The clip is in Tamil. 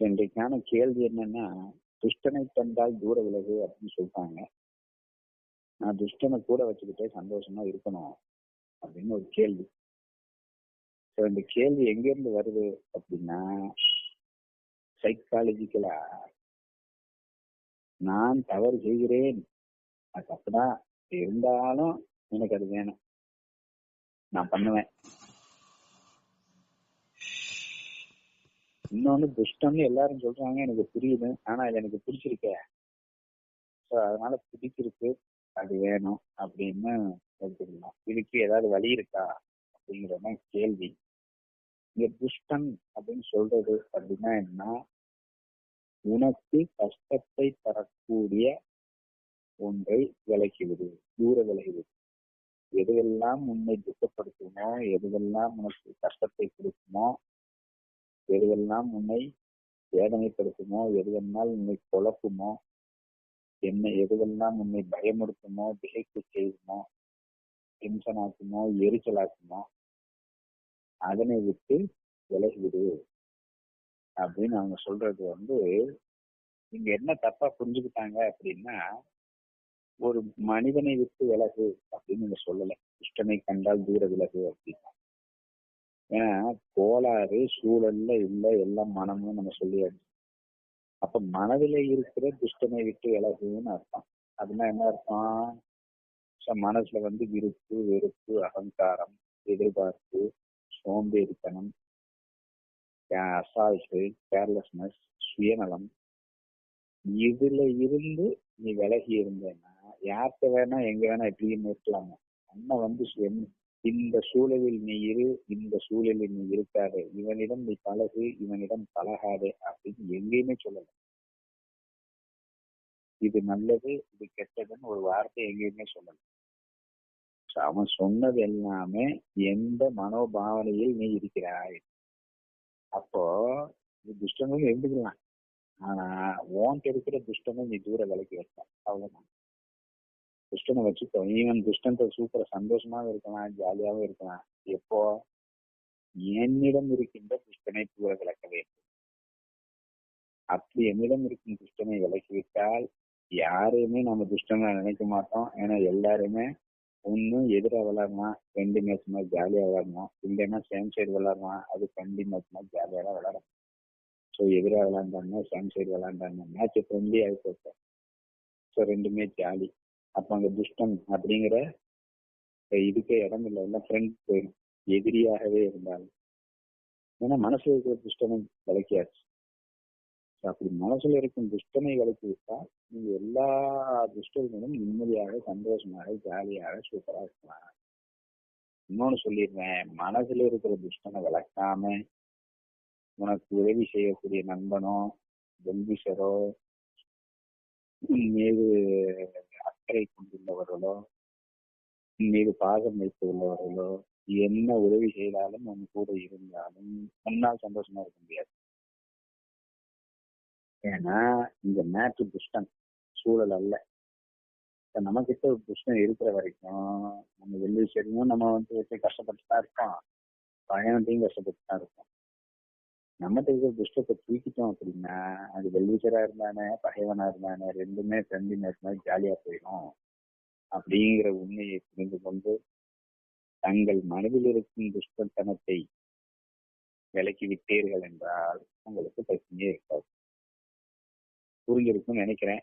இன்றைக்கான கேள்வி என்னன்னா துஷ்டனை கண்டால் தூர விலகு அப்படின்னு சொல்றாங்க. நான் துஷ்டனை கூட வச்சுக்கிட்டே சந்தோஷமா இருக்கணும் அப்படின்னு ஒரு கேள்வி. ஸோ இந்த கேள்வி எங்கேருந்து வருது அப்படின்னா சைக்காலஜிக்கலா நான் தவறு செய்கிறேன். அது தப்புதான். இருந்தாலும் எனக்கு அது வேணும். நான் பண்ணுவேன். இன்னொன்னு துஷ்டம்னு எல்லாரும் சொல்றாங்க. எனக்கு புரியுது. ஆனா அது எனக்கு பிடிச்சிருக்கே. ஸோ அதனால பிடிச்சிருக்கு. அது வேணும் அப்படின்னு எடுத்துக்கலாம் இதுக்கு ஏதாவது வழி இருக்கா? அப்படிங்கறதான் கேள்வி. இங்க துஷ்டன் அப்படின்னு சொல்றது அப்படின்னா என்ன? உனக்கு கஷ்டத்தை தரக்கூடிய ஒன்றை விலகிவிடு தூர விலகிவிடு எதுவெல்லாம் உன்னை துக்கப்படுத்துமோ எதுவெல்லாம் உனக்கு கஷ்டத்தை கொடுக்குமோ எதுவெல்லாம் உன்னை வேதனைப்படுத்துமோ எதுவெல்லாம் உன்னை குழப்புமோ என்னை எதுவெல்லாம் உன்னை பயமுறுத்துமோ திகைப்பு செய்யுமோ டென்ஷன் ஆக்குமோ எரிச்சலாக்குமோ அதனை விட்டு விலகிவிடு. அப்படின்னு அவங்க சொல்றது வந்து இங்க என்ன தப்பா புரிஞ்சுக்கிட்டாங்க அப்படின்னா ஒரு மனிதனை விட்டு விலகு அப்படின்னு நீங்க சொல்லலை. இஷ்டனை கண்டால் தூர விலகு அப்படின்னா. ஏன்னா கோளாறு சூழல்ல இல்லை எல்லாம் மனமும் நம்ம சொல்லியாச்சு. அப்ப மனதில இருக்கிற துஷ்டனை விட்டு விலகுன்னு அர்த்தம். அப்படின்னா என்ன அர்த்தம்? மனசுல வந்து விருப்பு வெறுப்பு அகங்காரம் எதிர்பார்ப்பு சோம்பேறித்தனம் அசால்ட்டு கேர்லெஸ்னஸ் சுயநலம். இதுல இருந்து நீ விலகி இருந்தேன்னா யார்கிட்ட வேணா எங்க வேணா எப்படியும் இருக்கலாங்க அண்ணன் வந்து இந்த சூழலில் நீ இரு இந்த சூழலில் நீ இருக்காது. இவனிடம் நீ பழகு இவனிடம் பழகாதே அப்படின்னு எங்கேயுமே சொல்லல. இது நல்லது இது கெட்டதுன்னு ஒரு வார்த்தை எங்கேயுமே சொல்லல. அவன் சொன்னது எல்லாமே எந்த மனோபாவனையில் நீ இருக்கிறாய்? அப்போ நீ துஷ்டங்களும் இருந்துக்கலாம். ஆனா உன்கிட்ட இருக்கிற துஷ்டனை நீ தூர விலைக்கு வைப்பான். அவ்வளவுதான். துஷ்டனை வச்சுக்கோ. ஈவன் துஷ்டன்ட்ட சூப்பரா சந்தோஷமாவும் இருக்கலாம் ஜாலியாகவும் இருக்கலாம். எப்போ? என்னிடம் இருக்கின்ற துஷ்டனை தூர விளக்க வேண்டும். அப்படி என்னிடம் இருக்கும் துஷ்டனை விலக்கிவிட்டால் யாரையுமே நம்ம துஷ்டனா நினைக்க மாட்டோம். ஏன்னா எல்லாருமே ஒன்னும் எதிராக விளையாடலாம் ரெண்டு மேட்ச் மாதிரி ஜாலியா இல்லைன்னா சேம் சைடு விளையாடலாம் அது ஃப்ரெண்ட்லி மேட்ச் மாதிரி தான் விளையாடணும். ஸோ எதிராக விளாண்டாங்க சேம் சைடு விளாண்டாங்க மேட்ச் ஃப்ரெண்ட்லி ஆகி போட்டோம் ஸோ ரெண்டுமே ஜாலி அப்ப அங்க துஷ்டம் அப்படிங்கிற இதுக்கே இடம் இல்லை. எல்லாம் ஃப்ரெண்ட் போயிடும் எதிரியாகவே இருந்தாலும் ஏன்னா மனசுல இருக்கிற துஷ்டனை விளக்கியாச்சு அப்படி மனசுல இருக்கும் துஷ்டனை விளக்கி விட்டால் நீங்க எல்லா துஷ்டர்களும் நிம்மதியாக சந்தோஷமாக ஜாலியாக சூப்பரா இருக்கலாம். இன்னொன்னு சொல்லிடுறேன். மனசுல இருக்கிற துஷ்டனை விளக்காம உனக்கு உதவி செய்யக்கூடிய நண்பனோ வெல்விஷரோ உன் மீது அக்கறை கொண்டுள்ளவர்களோ உன் மீது பாகம் வைத்துள்ளவர்களோ என்ன உதவி செய்தாலும் உன் கூட இருந்தாலும் உன்னால் சந்தோஷமா இருக்க முடியாது. ஏன்னா இந்த மேட்ரு துஷ்டன் சூழல் அல்ல. இப்ப நம்ம கிட்ட ஒரு துஷ்டன் இருக்கிற வரைக்கும் நம்ம வெள்ளி செடியும் நம்ம வந்து கஷ்டப்பட்டு தான் இருக்கோம் பயணத்தையும் கஷ்டப்பட்டு தான் இருக்கோம் நம்மகிட்ட இருக்கிற துஷ்டத்தை தூக்கிட்டோம் அப்படின்னா அது வெள்ளிச்சரா இருந்தானே பகைவனா இருந்தானே ரெண்டுமே ஃப்ரெண்ட்லி இருந்தாலும் மாதிரி ஜாலியா போயிடும் அப்படிங்கிற உண்மையை புரிந்து கொண்டு தங்கள் மனதில் இருக்கும் துஷ்டத்தனத்தை விலக்கி விட்டீர்கள் என்றால் உங்களுக்கு பிரச்சனையே இருக்காது. புரிஞ்சிருக்கும்னு நினைக்கிறேன்.